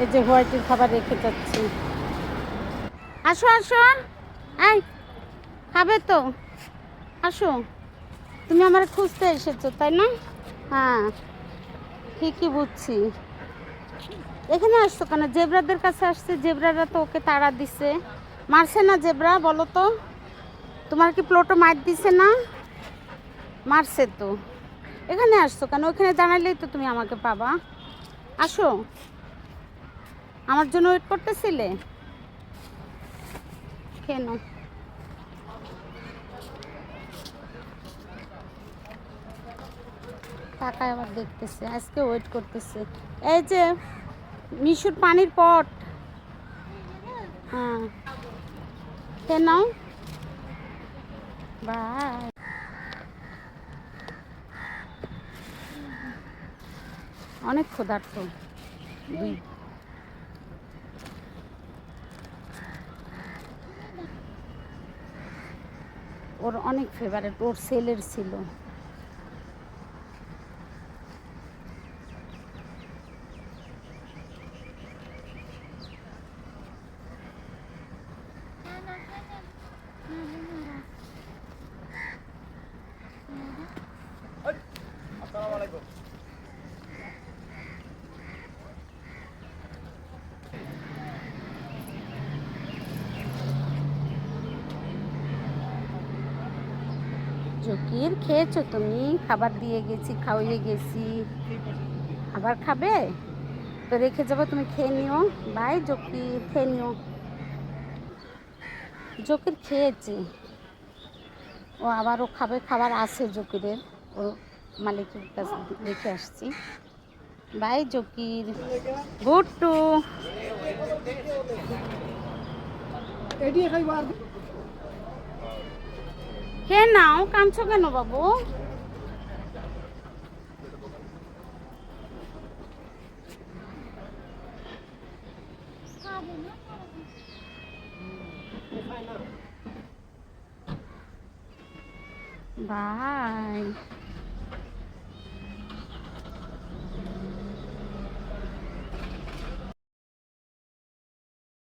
এই যে হোয়াইটের খাবার রেখে যাচ্ছি। আসো আসো। এই, খাবে তো। আসো। তুমি আমার খুঁজতে এসেছ, তাই না? হ্যাঁ ঠিকই বুঝছি। এখানে আসছো কেন? জেব্রাদের কাছে আসছে, জেব্রারা তো ওকে তাড়া দিছে। মারছে না জেব্রা, বলো তো। তোমার কি প্লোটো মার দিছে না? মারছে তো। এখানে আসছো কেন? ওখানে দাঁড়ালেই তো তুমি আমাকে পাবা। আসো। আমার জন্য ওয়েট করতেছিলে? কেন? টাকায় আবার দেখতেছে, আজকে ওয়েট করতেছে। এই যে, মিশুর পানির পট। হ্যাঁ। কেন বাই। অনেক ক্ষুধার্ত। দুই। ওর অনেক ফেভারেট ওর সেলের ছিল। জকির, খেয়েছো? তুমি খাবার দিয়ে গেছি খাওয়িয়ে গেছি। আবার খাবে? তো রেখে যাব, তুমি খেয়ে নিও। বাই, জকির, খেয়ে নিও। জকির খেয়েছে। ও আবারও খাবে, খাবার আছে জকিরের। ও মালিকের কাছে রেখে আসছি। বাই, জকির। গুড গুট্টু কে নাও কাঁদছো কেন বাবু? বাই।